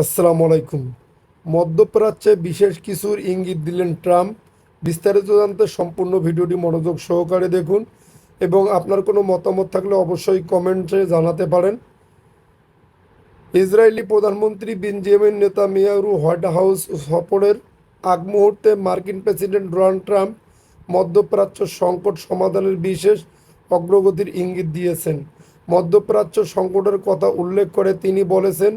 আসসালামু আলাইকুম। মধ্যপ্রাচ্যে বিশেষ কিছুর ইঙ্গিত দিলেন ট্রাম্প। বিস্তারিত জানতে সম্পূর্ণ ভিডিওটি মনোযোগ সহকারে দেখুন এবং আপনার কোনো মতামত থাকলে অবশ্যই কমেন্টে জানাতে পারেন। ইসরায়েলি প্রধানমন্ত্রী বেঞ্জামিন নেতানিয়াহু হোয়াইট হাউস সফরের আগ মুহূর্তে মার্কিন প্রেসিডেন্ট ডোনাল্ড ট্রাম্প মধ্যপ্রাচ্য সংকট সমাধানের বিশেষ অগ্রগতির ইঙ্গিত দিয়েছেন। মধ্যপ্রাচ্য সংকটের কথা উল্লেখ করে তিনি বলেছেন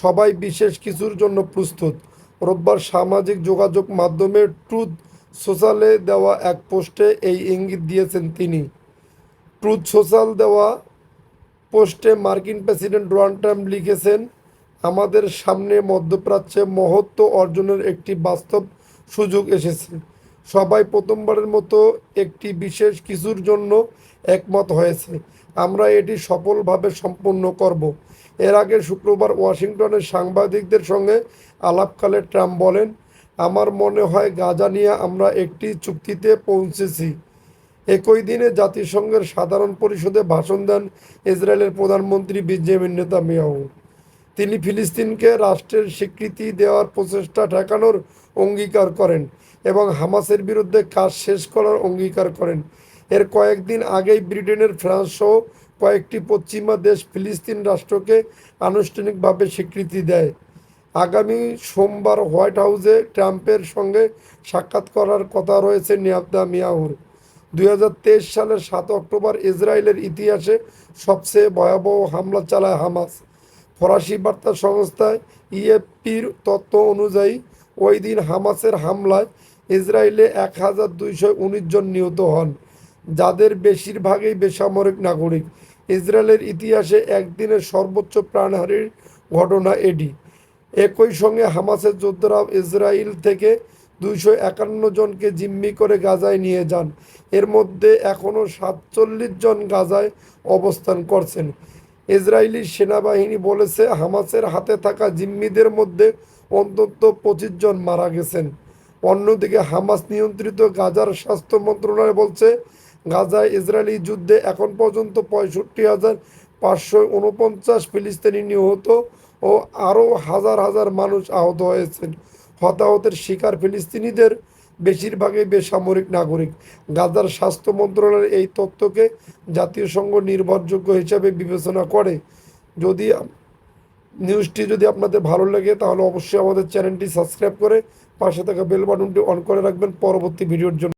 সবাই বিশেষ কিছুর জন্য প্রস্তুত। রোববার সামাজিক যোগাযোগ মাধ্যমে ট্রুথ সোশ্যালে দেওয়া এক পোস্টে এই ইঙ্গিত দিয়েছেন তিনি। ট্রুথ সোশ্যাল দেওয়া পোস্টে মার্কিন প্রেসিডেন্ট ডোনাল্ড ট্রাম্প লিখেছেন, আমাদের সামনে মধ্যপ্রাচ্যে মহত্ব অর্জনের একটি বাস্তব সুযোগ এসেছে। সবাই প্রথমবারের মতো একটি বিশেষ কিছুর জন্য একমত হয়েছে। আমরা এটি সফলভাবে সম্পন্ন করব। এর আগে শুক্রবার ওয়াশিংটনের সাংবাদিকদের সঙ্গে আলাপকালে ট্রাম্প বলেন, আমার মনে হয় গাজা নিয়ে আমরা একটি চুক্তিতে পৌঁছেছি। একই দিনে জাতিসংঘের সাধারণ পরিষদে ভাষণ দেন ইসরায়েলের প্রধানমন্ত্রী বেঞ্জামিন নেতানিয়াহু। তিনি ফিলিস্তিনকে রাষ্ট্রের স্বীকৃতি দেওয়ার প্রচেষ্টা ঠেকানোর অঙ্গীকার করেন এবং হামাসের বিরুদ্ধে কাজ শেষ করার অঙ্গীকার করেন। এর কয়েকদিন আগেই ব্রিটেনের ফ্রান্স সহ কয়েকটি পশ্চিমা দেশ ফিলিস্তিন রাষ্ট্রকে আনুষ্ঠানিকভাবে স্বীকৃতি দেয়। আগামী সোমবার হোয়াইট হাউসে ট্রাম্পের সঙ্গে সাক্ষাৎ করার কথা রয়েছে নিয়াবদা মিয়াহুর দুই হাজার তেইশ সালের সাত অক্টোবর ইসরায়েলের ইতিহাসে সবচেয়ে ভয়াবহ হামলা চালায় হামাস। ফরাসি বার্তা সংস্থা ইএফপির তথ্য অনুযায়ী, ওই দিন হামাসের হামলায় ইসরায়েলে এক হাজার দুইশো উনিশ জন নিহত হন, যাদের বেশিরভাগই বেসামরিক নাগরিক। ইসরায়েলের ইতিহাসে একদিনের সর্বোচ্চ প্রাণহানির ঘটনা এটি। একই সঙ্গে হামাসের যোদ্ধারা ইসরায়েল থেকে দুইশো একান্ন জনকে জিম্মি করে গাজায় নিয়ে যান। এর মধ্যে এখনও সাতচল্লিশ জন গাজায় অবস্থান করছেন। ইসরায়েলি সেনাবাহিনী বলেছে, হামাসের হাতে থাকা জিম্মিদের মধ্যে অন্তত পঁচিশ জন মারা গেছেন। অন্যদিকে হামাস নিয়ন্ত্রিত গাজার স্বাস্থ্য মন্ত্রণালয় বলছে গাজায় ইসরায়েলি যুদ্ধে এখন পর্যন্ত পঁয়ষট্টি হাজার পাঁচশো উনপঞ্চাশ ফিলিস্তিনি নিহত ও আরও হাজার হাজার মানুষ আহত হয়েছেন। হতাহতের শিকার ফিলিস্তিনিদের বেশিরভাগই বেসামরিক নাগরিক। গাজার স্বাস্থ্য মন্ত্রণালয়ের এই তথ্যকে জাতীয় সংঘ নির্ভরযোগ্য হিসাবে বিবেচনা করে। যদি নিউজটি যদি আপনাদের ভালো লাগে, তাহলে অবশ্যই আমাদের চ্যানেলটি সাবস্ক্রাইব করে পাশে থাকা বেল বাটনটি অন করে রাখবেন। পরবর্তী ভিডিওর জন্য